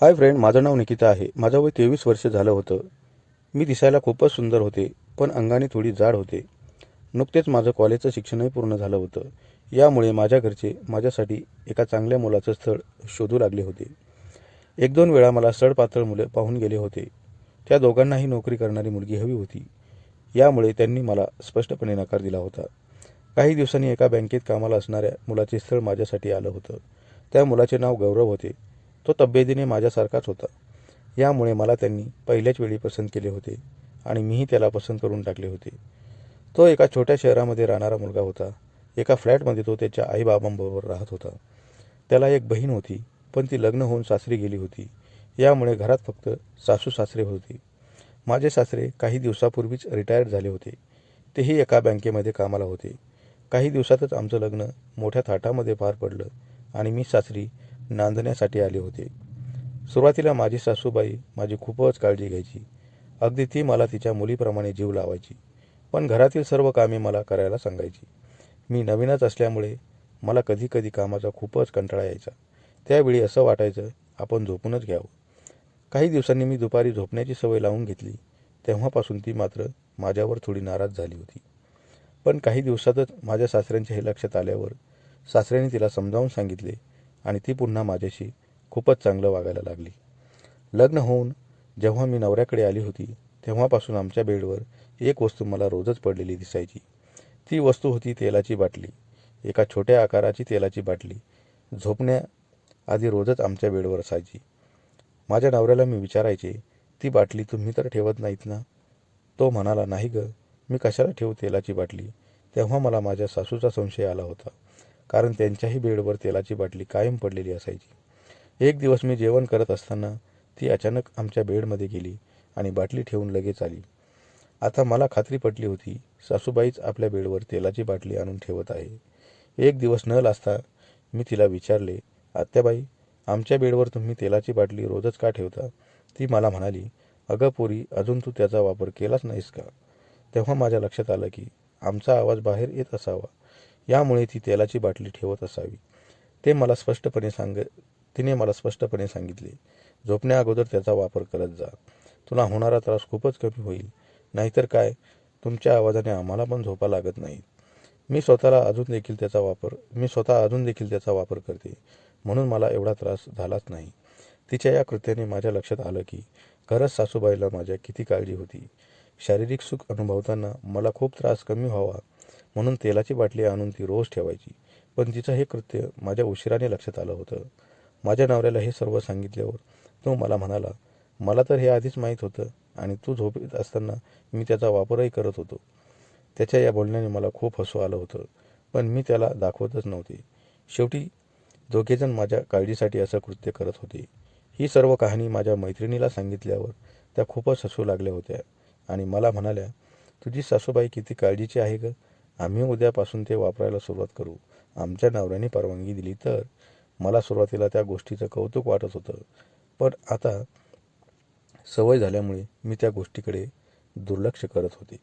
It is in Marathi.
हाय फ्रेंड माझं नाव निकिता आहे. माझं वय तेवीस वर्ष झालं होतं. मी दिसायला खूपच सुंदर होते पण अंगाने थोडी जाड होते. नुकतेच माझं कॉलेजचं शिक्षणही पूर्ण झालं होतं. यामुळे माझ्या घरचे माझ्यासाठी एका चांगल्या मुलाचं स्थळ शोधू लागले होते. एक दोन वेळा मला सडपातळ मुलं पाहून गेले होते. त्या दोघांनाही नोकरी करणारी मुलगी हवी होती. यामुळे त्यांनी मला स्पष्टपणे नकार दिला होता. काही दिवसांनी एका बँकेत कामाला असणाऱ्या मुलाचे स्थळ माझ्यासाठी आलं होतं. त्या मुलाचे नाव गौरव होते. तो तब्येतीने माझ्यासारखाच होता. यामुळे मला त्यांनी पहिल्याच वेळी पसंत केले होते आणि मीही त्याला पसंत करून टाकले होते. तो एका छोट्या शहरामध्ये राहणारा मुलगा होता. एका फ्लॅटमध्ये तो त्याच्या आईबाबांबरोबर राहत होता. त्याला एक बहीण होती पण ती लग्न होऊन सासरी गेली होती. यामुळे घरात फक्त सासू सासरे होते. माझे सासरे काही दिवसापूर्वीच रिटायर्ड झाले होते. तेही एका बँकेमध्ये कामाला होते. काही दिवसातच आमचं लग्न मोठ्या थाटामध्ये पार पडलं आणि मी सासरी नांदण्यासाठी आले होते. सुरुवातीला माझी सासूबाई माझी खूपच काळजी घ्यायची. अगदी ती मला तिच्या मुलीप्रमाणे जीव लावायची. पण घरातील सर्व कामे मला करायला सांगायची. मी नवीनच असल्यामुळे मला कधी कधी कामाचा खूपच कंटाळा यायचा. त्यावेळी असं वाटायचं आपण झोपूनच घ्यावं. काही दिवसांनी मी दुपारी झोपण्याची सवय लावून घेतली. तेव्हापासून ती मात्र माझ्यावर थोडी नाराज झाली होती. पण काही दिवसातच माझ्या सासऱ्यांच्या हे लक्षात आल्यावर सासऱ्यांनी तिला समजावून सांगितले आणि ती पुन्हा माझ्याशी खूपच चांगलं वागायला लागली. लग्न होऊन जेव्हा मी नवऱ्याकडे आली होती तेव्हापासून आमच्या बेडवर एक वस्तू मला रोजच पडलेली दिसायची. ती वस्तू होती तेलाची बाटली. एका छोट्या आकाराची तेलाची बाटली. झोपण्याआधी रोजच आमच्या बेडवर असायची. माझ्या नवऱ्याला मी विचारायचे ती बाटली तुम्ही तर ठेवत नाहीत ना? तो म्हणाला नाही ग मी कशाला ठेवू तेलाची बाटली? तेव्हा मला माझ्या सासूचा संशय आला होता. कारण त्यांच्याही बेडवर तेलाची बाटली कायम पडलेली असायची. एक दिवस मी जेवण करत असताना ती अचानक आमच्या बेडमध्ये गेली आणि बाटली ठेवून लगेच आली. आता मला खात्री पटली होती सासूबाईच आपल्या बेडवर तेलाची बाटली आणून ठेवत आहे. एक दिवस न लाजता मी तिला विचारले आत्याबाई आमच्या बेडवर तुम्ही तेलाची बाटली रोजच का ठेवता? ती मला म्हणाली अगं पोरी अजून तू त्याचा वापर केलाच नाहीस का? तेव्हा माझ्या लक्षात आलं की आमचा आवाज बाहेर येत असावा. यामुळे ती तेलाची बाटली ठेवत असावी. ते मला स्पष्टपणे सांग तिने मला स्पष्टपणे सांगितले झोपण्या अगोदर त्याचा वापर करत जा. तुला होणारा त्रास खूपच कमी होईल. नाहीतर काय? तुमच्या आवाजाने आम्हाला पण झोपा लागत नाही. मी स्वतःला अजून देखील त्याचा वापर मी स्वतः अजून देखील त्याचा वापर करते. म्हणून मला एवढा त्रास झालाच नाही. तिच्या या कृत्याने माझ्या लक्षात आलं की खरंच सासूबाईला माझ्या किती काळजी होती. शारीरिक सुख अनुभवताना मला खूप त्रास कमी व्हावा म्हणून तेलाची बाटली आणून ती रोज ठेवायची. पण तिचं हे कृत्य माझ्या उशिराने लक्षात आलं होतं. माझ्या नवऱ्याला हे सर्व सांगितल्यावर तो मला म्हणाला मला तर हे आधीच माहीत होतं आणि तू झोपेत असताना मी त्याचा वापरही करत होतो. त्याच्या या बोलण्याने मला खूप हसू आलं होतं पण मी त्याला दाखवतच नव्हते. शेवटी दोघेजण माझ्या काळजीसाठी असं कृत्य करत होते. ही सर्व कहाणी माझ्या मैत्रिणीला सांगितल्यावर त्या खूपच हसू लागल्या होत्या आणि मला म्हणाल्या तुझी सासूबाई किती काळजीची आहे ग. आम्ही उद्यापासून ते वापरायला सुरुवात करू. आमच्या नवऱ्याने परवानगी दिली तर मला सुरुवातीला त्या गोष्टीचं कौतुक वाटत होतं. पण आता सवय झाल्यामुळे मी त्या गोष्टीकडे दुर्लक्ष करत होते.